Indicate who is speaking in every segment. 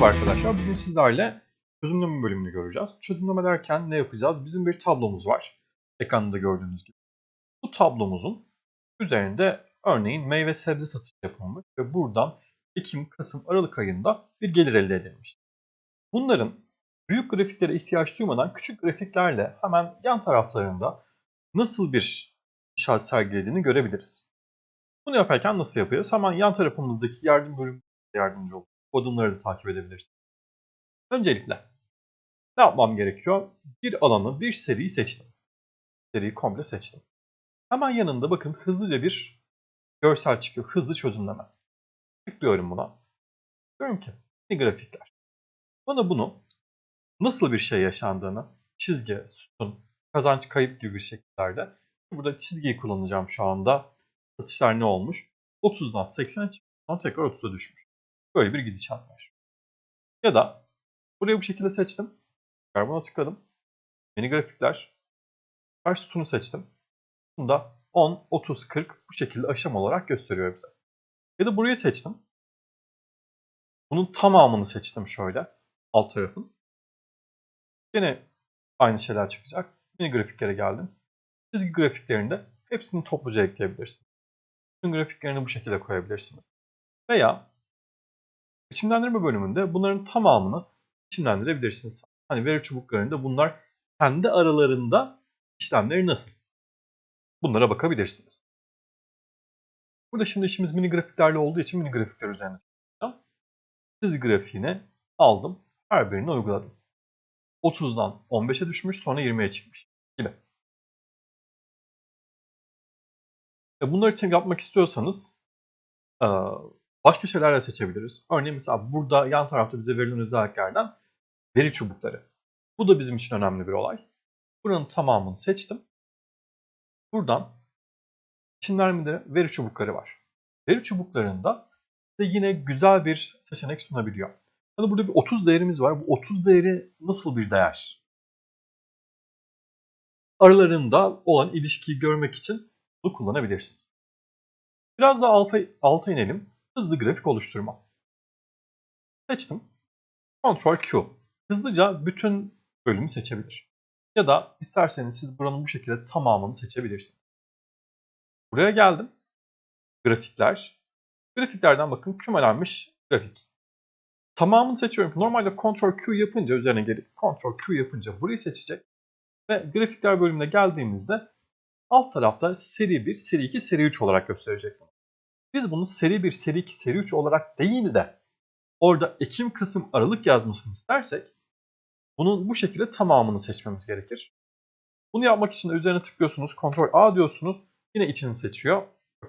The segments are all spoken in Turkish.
Speaker 1: Merhaba arkadaşlar. Bugün sizlerle çözümleme bölümünü göreceğiz. Çözümleme derken ne yapacağız? Bizim bir tablomuz var. Ekranda gördüğünüz gibi. Bu tablomuzun üzerinde örneğin meyve sebze satışı yapılmış ve buradan Ekim, Kasım, Aralık ayında bir gelir elde edilmiş. Bunların büyük grafiklere ihtiyaç duymadan küçük grafiklerle hemen yan taraflarında nasıl bir işaret sergilediğini görebiliriz. Bunu yaparken nasıl yapıyoruz? Hemen yan tarafımızdaki yardım bölümü yardımcı olur. Kodumları da takip edebilirsiniz. Öncelikle ne yapmam gerekiyor? Bir alanı, bir seriyi seçtim. Seriyi komple seçtim. Hemen yanında bakın hızlıca bir görsel çıkıyor. Hızlı çözümleme. Tıklıyorum buna. Diyorum ki ne grafikler. Bana bunu nasıl bir şey yaşandığını çizgi, sütun, kazanç kayıp gibi bir şekillerde burada çizgiyi kullanacağım şu anda. Satışlar ne olmuş? 30'dan 80'e çıkmış. Sonra tekrar 30'a düşmüş. Böyle bir gidişat var. Ya da burayı bu şekilde seçtim. Buna tıkladım. Yeni grafikler. Her sütunu seçtim. Bunda 10, 30, 40 bu şekilde aşama olarak gösteriyor bize. Ya da burayı seçtim. Bunun tamamını seçtim şöyle. Alt tarafın. Yine aynı şeyler çıkacak. Yeni grafiklere geldim. Çizgi grafiklerinde hepsini topluca ekleyebilirsiniz. Bütün grafiklerini bu şekilde koyabilirsiniz. Veya biçimlendirme bölümünde bunların tamamını biçimlendirebilirsiniz. Hani veri çubuklarında bunlar kendi aralarında işlemleri nasıl? Bunlara bakabilirsiniz. Burada şimdi işimiz mini grafiklerle olduğu için mini grafikler üzerine çalışacağım. Çizgi grafiğini aldım. Her birini uyguladım. 30'dan 15'e düşmüş sonra 20'ye çıkmış gibi. E bunlar için yapmak istiyorsanız başka şeyler de seçebiliriz. Örneğin mesela burada yan tarafta bize verilen özelliklerden veri çubukları. Bu da bizim için önemli bir olay. Buranın tamamını seçtim. Buradan biçimlenmede veri çubukları var. Veri çubuklarında size yine güzel bir seçenek sunabiliyor. Yani burada bir 30 değerimiz var. Bu 30 değeri nasıl bir değer? Aralarında olan ilişkiyi görmek için bunu kullanabilirsiniz. Biraz daha alta, alta inelim. Hızlı grafik oluşturma. Seçtim. Ctrl Q. Hızlıca bütün bölümü seçebilir. Ya da isterseniz siz buranın bu şekilde tamamını seçebilirsiniz. Buraya geldim. Grafikler. Grafiklerden bakın kümelenmiş grafik. Tamamını seçiyorum. Normalde Ctrl Q yapınca üzerine gelip Ctrl Q yapınca burayı seçecek. Ve grafikler bölümüne geldiğimizde alt tarafta seri 1, seri 2, seri 3 olarak gösterecek bunu. Biz bunu seri 1, seri 2, seri 3 olarak değil de orada Ekim, Kasım, Aralık yazmasını istersek bunun bu şekilde tamamını seçmemiz gerekir. Bunu yapmak için de üzerine tıklıyorsunuz. Ctrl A diyorsunuz. Yine içini seçiyor.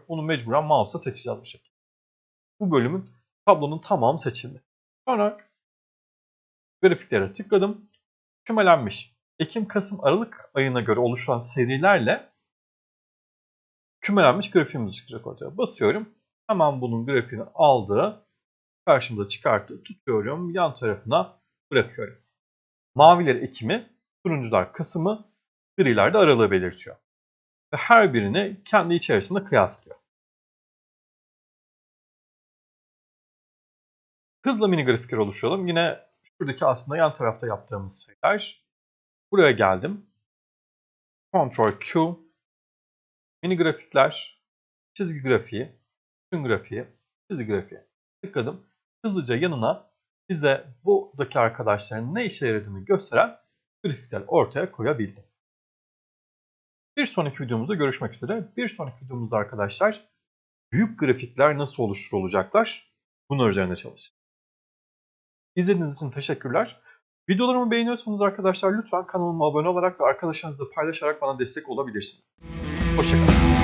Speaker 1: Bunu mecburen mouse'la seçeceğiz bu şekilde. Bu bölümün tablonun tamamı seçildi. Sonra grafiklere tıkladım. Kümelenmiş. Ekim, Kasım, Aralık ayına göre oluşan serilerle kümelenmiş grafiğimiz çıkacak ortaya. Basıyorum. Hemen bunun grafiğini aldı. Karşımıza çıkarttı. Tutuyorum. Yan tarafına bırakıyorum. Maviler Ekim'i, turuncular Kasım'ı, griler de Aralık'ı belirtiyor. Ve her birini kendi içerisinde kıyaslıyor. Hızla mini grafikler oluşturalım. Yine şuradaki aslında yan tarafta yaptığımız şeyler. Buraya geldim. Ctrl Q. Mini grafikler. Çizgi grafiği. Gün grafiği. Çizgi grafiği. Tıkladım. Hızlıca yanına bize buradaki arkadaşların ne işe yaradığını gösteren grafikler ortaya koyabildim. Bir sonraki videomuzda görüşmek üzere. Bir sonraki videomuzda arkadaşlar büyük grafikler nasıl oluşturulacaklar bunlar üzerine çalışacağız. İzlediğiniz için teşekkürler. Videolarımı beğeniyorsanız arkadaşlar lütfen kanalıma abone olarak ve arkadaşlarınızla paylaşarak bana destek olabilirsiniz. Hoşçakalın.